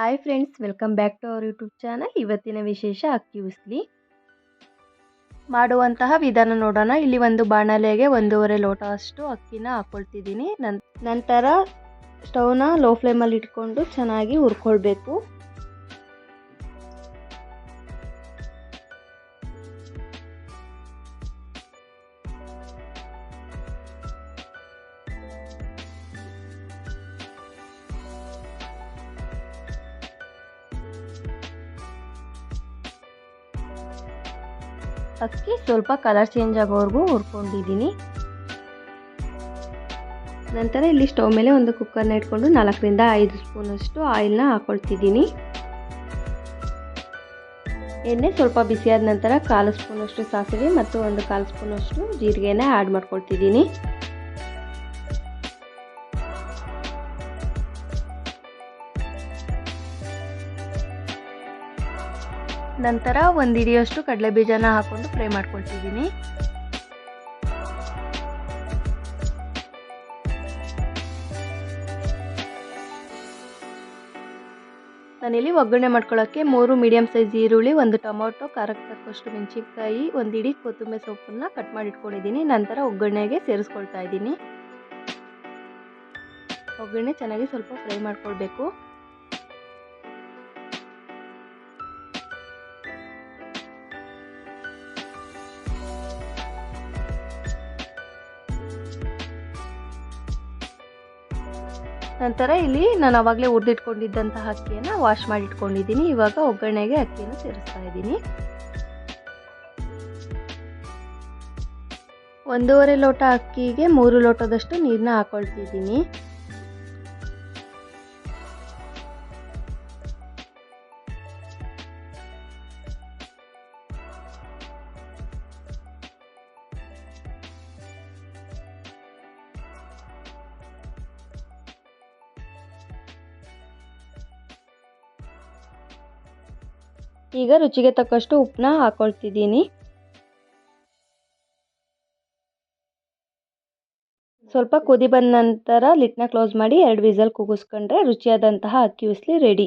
Hi friends welcome back to our YouTube channel ಇವತ್ತಿನ ವಿಶೇಷ ಅಕ್ಕಿ ಉಸ್ಲಿ ಮಾಡುವಂತಹ ವಿಧಾನ ನೋಡೋಣ. ಇಲ್ಲಿ ಒಂದು ಬಾಣಲೆಗೆ ಒಂದೂವರೆ ಲೋಟ ಅಷ್ಟು ಅಕ್ಕಿನ ಹಾಕ್ಕೊಳ್ತಿದ್ದೀನಿ ನಂತರ ಸ್ಟೌವ್ನ ಲೋ ಫ್ಲೇಮಲ್ಲಿ ಇಟ್ಕೊಂಡು ಚೆನ್ನಾಗಿ ಹುರ್ಕೊಳ್ಬೇಕು. ಅಕ್ಕಿ ಸ್ವಲ್ಪ ಕಲರ್ ಚೇಂಜ್ ಆಗೋವರೆಗೂ ಹುರ್ಕೊಂಡಿದ್ದೀನಿ. ನಂತರ ಇಲ್ಲಿ ಸ್ಟವ್ ಮೇಲೆ ಒಂದು ಕುಕ್ಕರ್ನ ಇಟ್ಕೊಂಡು ನಾಲ್ಕರಿಂದ ಐದು ಸ್ಪೂನಷ್ಟು ಆಯಿಲ್ನ ಹಾಕೊಳ್ತಿದ್ದೀನಿ. ಎಣ್ಣೆ ಸ್ವಲ್ಪ ಬಿಸಿಯಾದ ನಂತರ ಕಾಲು ಸ್ಪೂನಷ್ಟು ಸಾಸಿವೆ ಮತ್ತು ಒಂದು ಕಾಲು ಸ್ಪೂನಷ್ಟು ಜೀರಿಗೆನ ಆ್ಯಡ್ ಮಾಡ್ಕೊಳ್ತಿದ್ದೀನಿ. ನಂತರ ಒಂದು ಕಡಲೆ ಬೀಜನ ಹಾಕೊಂಡು ಫ್ರೈ ಮಾಡ್ಕೊಳ್ತಿದ್ದೀನಿ. ನಾನಿಲ್ಲಿ ಒಗ್ಗರಣೆ ಮಾಡ್ಕೊಳ್ಳೋಕ್ಕೆ ಮೂರು ಮೀಡಿಯಮ್ ಸೈಜ್ ಈರುಳ್ಳಿ, ಒಂದು ಟೊಮೊಟೊ ಖಾರಕ್ಕೆ ತಕ್ಕಷ್ಟು ಮೆಣಸಿನ್ಕಾಯಿ, ಒಂದು ಇಡೀ ಕೊತ್ತಂಬರಿ ಸೊಪ್ಪನ್ನು ಕಟ್ ಮಾಡಿ ಇಟ್ಕೊಂಡಿದ್ದೀನಿ ನಂತರ ಒಗ್ಗರಣೆಗೆ ಸೇರಿಸ್ಕೊಳ್ತಾ ಇದ್ದೀನಿ. ಒಗ್ಗರಣೆ ಚೆನ್ನಾಗಿ ಸ್ವಲ್ಪ ಫ್ರೈ ಮಾಡ್ಕೊಳ್ಬೇಕು. ನಂತರ ಇಲ್ಲಿ ನಾನು ಅವಾಗಲೇ ಹುರಿದಿಟ್ಕೊಂಡಿದ್ದಂತಹ ಅಕ್ಕಿಯನ್ನು ವಾಶ್ ಮಾಡಿಟ್ಕೊಂಡಿದ್ದೀನಿ. ಇವಾಗ ಒಗ್ಗರಣೆಗೆ ಅಕ್ಕಿಯನ್ನು ಸೇರಿಸ್ತಾ ಇದ್ದೀನಿ. ಒಂದೂವರೆ ಲೋಟ ಅಕ್ಕಿಗೆ ಮೂರು ಲೋಟದಷ್ಟು ನೀರನ್ನ ಹಾಕೊಳ್ತಿದ್ದೀನಿ. ಈಗ ರುಚಿಗೆ ತಕ್ಕಷ್ಟು ಉಪ್ಪನ್ನ ಹಾಕೊಳ್ತಿದ್ದೀನಿ. ಸ್ವಲ್ಪ ಕುದಿ ಬಂದ ನಂತರ ಲಿಟ್ನ ಕ್ಲೋಸ್ ಮಾಡಿ ಎರಡು ವಿಸಲ್ ಕೂಗಿಸ್ಕೊಂಡ್ರೆ ರುಚಿಯಾದಂತಹ ಅಕ್ಕಿ ಉಸ್ಲಿ ರೆಡಿ.